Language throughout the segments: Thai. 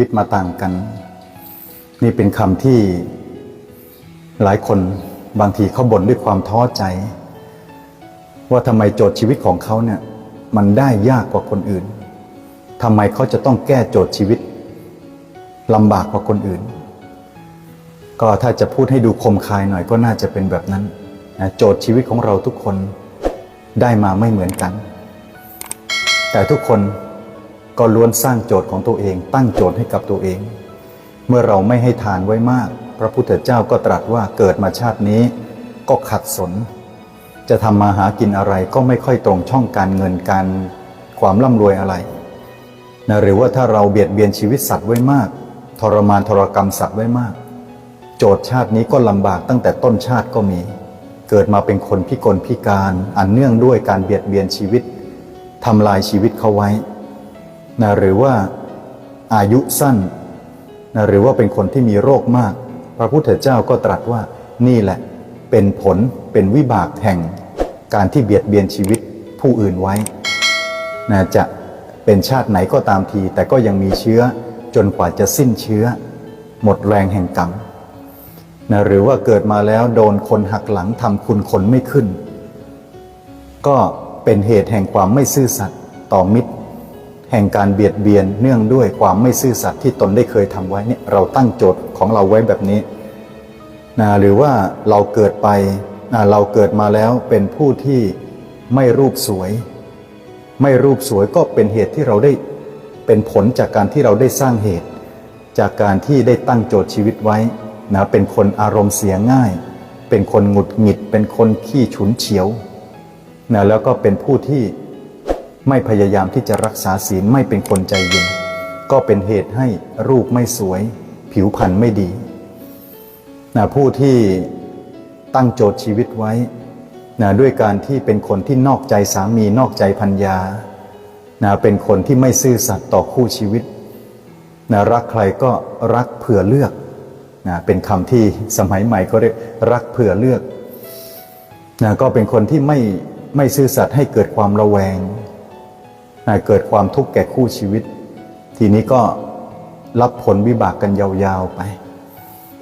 ชีวิตมาต่างกัน นี่เป็นคำที่หลายคนบางทีเขาบ่นด้วยความท้อใจ ว่าทำไมโจทย์ชีวิตของเขาเนี่ยมันได้ยากกว่าคนอื่นทำไมเขาจะต้องแก้โจทย์ชีวิตลำบากกว่าคนอื่น ก็ถ้าจะพูดให้ดูคมคายหน่อยก็น่าจะเป็นแบบนั้นนะโจทย์ชีวิตของเราทุกคนได้มาไม่เหมือนกัน แต่ทุกคน ก็ล้วนสร้างโจทย์ของตัวเอง ตั้งโจทย์ให้กับตัวเอง เมื่อเราไม่ให้ทานไว้มาก พระพุทธเจ้าก็ตรัสว่าเกิดมาชาตินี้ ก็ขัดสน จะทำมาหากินอะไรก็ไม่ค่อยตรงช่องการเงินการความร่ำรวยอะไรนะหรือว่าถ้าเราเบียดเบียนชีวิตสัตว์ไว้มาก ทรมานทรกรรมสัตว์ไว้มาก โจทย์ชาตินี้ก็ลำบากตั้งแต่ต้นชาติก็มี เกิดมาเป็นคนพิกลพิการ อันเนื่องด้วยการเบียดเบียนชีวิตทำลายชีวิตเขาไว้ นะหรือว่าอายุสั้นนะหรือว่าเป็นคนที่มีโรคมาก พระพุทธเจ้าก็ตรัสว่านี่แหละเป็นผลเป็นวิบากแห่ง การที่เบียดเบียนชีวิตผู้อื่นไว้นะจะเป็นชาติไหนก็ตามที แต่ก็ยังมีเชื้อจนกว่าจะสิ้นเชื้อ หมดแรงแห่งกรรมนะหรือว่าเกิดมาแล้วโดนคนหักหลังทำคุณคนไม่ขึ้น ก็เป็นเหตุแห่งความไม่ซื่อสัตย์ต่อมิตร แห่งการเบียดเบียนเนื่องด้วยความไม่ซื่อสัตย์ที่ตนได้เคยทำไว้เนี่ยเราตั้งโจทย์ของเราไว้แบบนี้นะหรือว่าเราเกิดไปนะเราเกิดมาแล้วเป็นผู้ที่ไม่รูปสวย ไม่รูปสวยก็เป็นเหตุที่เราได้เป็นผลจากการที่เราได้สร้างเหตุ จากการที่ได้ตั้งโจทย์ชีวิตไว้นะเป็นคนอารมณ์เสียง่าย เป็นคนหงุดหงิด เป็นคนขี้ฉุนเฉียวนะแล้วก็เป็นผู้ที่ ไม่พยายามที่จะรักษาศีลไม่เป็นคนใจเย็น ก็เป็นเหตุให้รูปไม่สวย ผิวพรรณไม่ดีนะผู้ที่ตั้งโจทย์ชีวิตไว้นะด้วยการที่เป็นคนที่นอกใจสามีนอกใจพัญญานะเป็นคนที่ไม่ซื่อสัตย์ต่อคู่ชีวิตนะรักใครก็รักเผื่อเลือกนะเป็นคำที่สมัยใหม่เขาเรียกรักเผื่อเลือกนะก็เป็นคนที่ไม่ไม่ซื่อสัตย์ให้เกิดความระแวง เกิดความทุกข์แก่คู่ชีวิต ทีนี้ก็รับผลวิบากกันยาวๆไป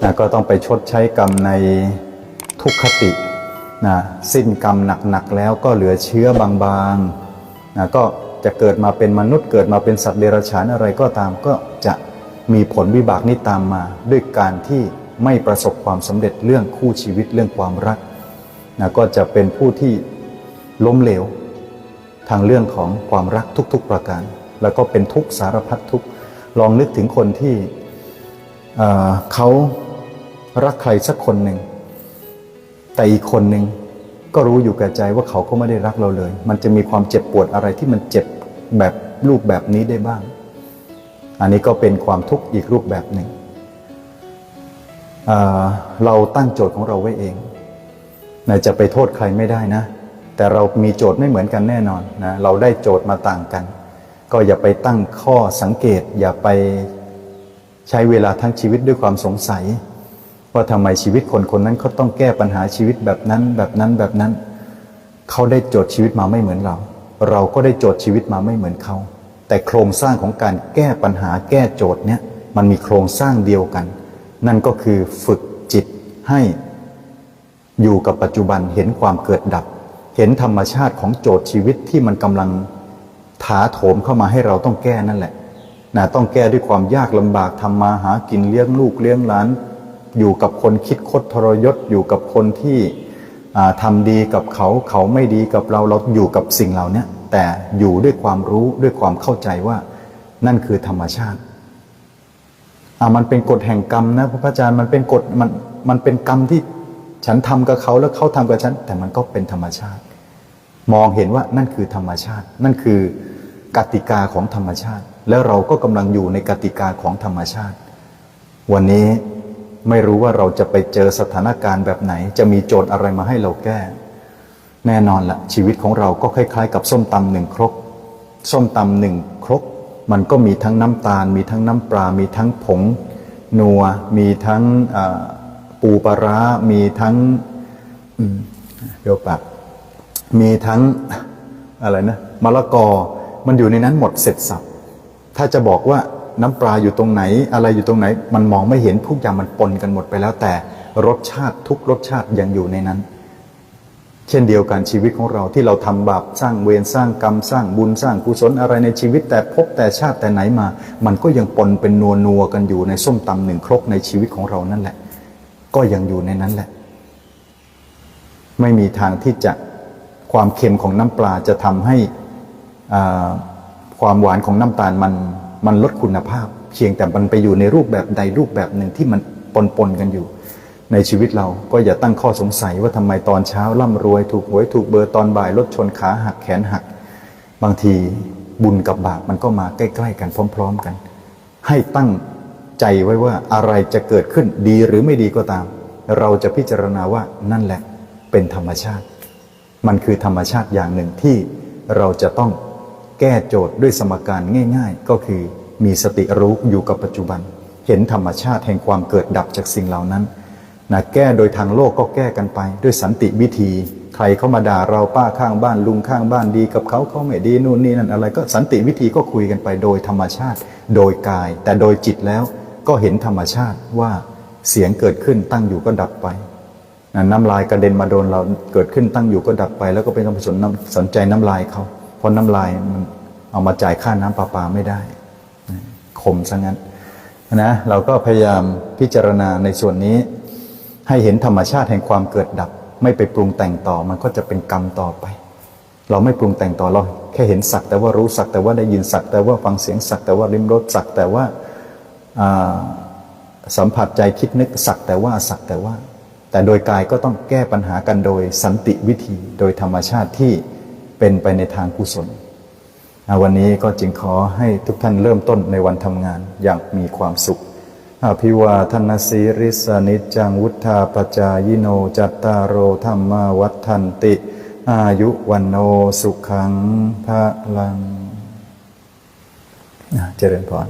นะก็ต้องไปชดใช้กรรมในทุกขตินะสิ้นกรรมหนักๆแล้วก็เหลือเชื้อบางๆนะก็จะเกิดมาเป็นมนุษย์เกิดมาเป็นสัตว์เดรัจฉานอะไรก็ตามก็จะมีผลวิบากนี้ตามมา ด้วยการที่ไม่ประสบความสำเร็จเรื่องคู่ชีวิตเรื่องความรักนะก็จะเป็นผู้ที่ล้มเหลว ทางเรื่องของความรักทุกๆประการ แล้วก็เป็นทุกสารพัดทุกลองนึกถึงคนที่เขารักใครสักคนหนึ่ง แต่อีกคนหนึ่งก็รู้อยู่แก่ใจว่าเขาก็ไม่ได้รักเราเลย มันจะมีความเจ็บปวดอะไรที่มันเจ็บแบบรูปแบบนี้ได้บ้าง อันนี้ก็เป็นความทุกข์อีกรูปแบบหนึ่งเเราตั้งโจทย์ของเราไว้เองนะจะไปโทษใครไม่ได้นะ แต่เรามีโจทย์ไม่เหมือนกันแน่นอนนะเราได้โจทย์มาต่างกัน ก็อย่าไปตั้งข้อสังเกต อย่าไปใช้เวลาทั้งชีวิตด้วยความสงสัย ว่าทำไมชีวิตคนคนนั้นเขาต้องแก้ปัญหาชีวิตแบบนั้นแบบนั้นแบบนั้น เขาได้โจทย์ชีวิตมาไม่เหมือนเรา เราก็ได้โจทย์ชีวิตมาไม่เหมือนเขา แต่โครงสร้างของการแก้ปัญหาแก้โจทย์เนี้ยมันมีโครงสร้างเดียวกัน นั่นก็คือฝึกจิตให้อยู่กับปัจจุบันเห็นความเกิดดับ เห็นธรรมชาติของโจทย์ชีวิตที่มันกำลังถาโถมเข้ามาให้เราต้องแก้นั่นแหละนะต้องแก้ด้วยความยากลำบากทำมาหากินเลี้ยงลูกเลี้ยงหลาน อยู่กับคนคิดคดทรยศอยู่กับคนที่อ่าทำดีกับเขาเขาไม่ดีกับเราเราอยู่กับสิ่งเหล่านี้แต่อยู่ด้วยความรู้ด้วยความเข้าใจว่านั่นคือธรรมชาติอ่ามันเป็นกฎแห่งกรรมนะพระอาจารย์มันเป็นกฎมันมันเป็นกรรมที่ ฉันทำกับเขาแล้วเขาทำกับฉัน แต่มันก็เป็นธรรมชาติ มองเห็นว่านั่นคือธรรมชาติ นั่นคือกติกาของธรรมชาติ แล้วเราก็กำลังอยู่ในกติกาของธรรมชาติ วันนี้ไม่รู้ว่าเราจะไปเจอสถานการณ์แบบไหน จะมีโจทย์อะไรมาให้เราแก้ แน่นอนละชีวิตของเราก็คล้าย ๆ กับส้มตำหนึ่งครก ส้มตำหนึ่งครก มันก็มีทั้งน้ำตาล มีทั้งน้ำปลา มีทั้งผงนัว มีทั้ง ปูปลาร้ามีทั้งเดี๋ยวปากมีทั้งอะไรนะมะละกอมันอยู่ในนั้นหมดเสร็จสับถ้าจะบอกว่าน้ำปลาอยู่ตรงไหน อะไรอยู่ตรงไหน มันมองไม่เห็นทุกอย่างมันปนกันหมดไปแล้ว แต่รสชาติทุกรสชาติยังอยู่ในนั้น เช่นเดียวกันชีวิตของเราที่เราทำบาปสร้างเวรสร้างกรรมสร้างบุญสร้างกุศลอะไรในชีวิต แต่พบแต่ชาติแต่ไหนมา มันก็ยังปนเป็นนัวนัวกันอยู่ในส้มตำหนึ่งครกในชีวิตของเรานั่นแหละ ก็ยังอยู่ในนั้นแหละ ไม่มีทางที่จะความเค็มของน้ำปลาจะทำให้อ่าความหวานของน้ำตาลมันมันลดคุณภาพ เพียงแต่มันไปอยู่ในรูปแบบใดรูปแบบหนึ่งที่มันปนปนๆกันอยู่ ในชีวิตเราก็อย่าตั้งข้อสงสัยว่าทำไมตอนเช้าร่ำรวย ถูกหวยถูกเบอร์ตอนบ่ายรถชนขาหักแขนหัก บางทีบุญกับบาปมันก็มาใกล้ ๆ กันพร้อม ๆ กัน ให้ตั้ง ใจไว้ว่าอะไรจะเกิดขึ้นดีหรือไม่ดีก็ตาม เราจะพิจารณาว่านั่นแหละเป็นธรรมชาติ มันคือธรรมชาติอย่างหนึ่งที่เราจะต้องแก้โจทย์ด้วยสมการง่าย ๆ ก็คือมีสติรู้อยู่กับปัจจุบัน เห็นธรรมชาติแห่งความเกิดดับจากสิ่งเหล่านั้นนะแก้โดยทางโลกก็แก้กันไป ด้วยสันติวิธี ใครเข้ามาด่าเราป้าข้างบ้านลุงข้างบ้านดีกับเขาเขาไม่ดีนู่นนี่นั่นอะไรก็สันติวิธีก็คุยกันไปโดยธรรมชาติ โดยกาย แต่โดยจิตแล้ว ก็เห็นธรรมชาติว่าเสียงเกิดขึ้นตั้งอยู่ก็ดับไป น้ำลายกระเด็นมาโดนเราเกิดขึ้นตั้งอยู่ก็ดับไป แล้วก็ไม่ต้องไปสนน้ำสนใจน้ำลายเขาเพราะน้ำลายมันเอามาจ่ายค่าน้ำประปาไม่ได้ขมซะงั้นนะเราก็พยายามพิจารณาในส่วนนี้ ให้เห็นธรรมชาติแห่งความเกิดดับ ไม่ไปปรุงแต่งต่อมันก็จะเป็นกรรมต่อไป เราไม่ปรุงแต่งต่อเราแค่เห็นสักแต่ว่ารู้สักแต่ว่าได้ยินสักแต่ว่าฟังเสียงสักแต่ว่าริมรสสักแต่ว่า สัมผัสใจคิดนึกสักแต่ว่าสักแต่ว่า แต่โดยกายก็ต้องแก้ปัญหากันโดยสันติวิธีโดยธรรมชาติที่เป็นไปในทางกุศล วันนี้ก็จึงขอให้ทุกท่านเริ่มต้นในวันทำงานอย่างมีความสุขอภิวาทนาสีริสนิจจังวุธาปจายโนจัตตารโอธรรมาวัฏันติ อายุวันโนสุขังพระลังเจริญพร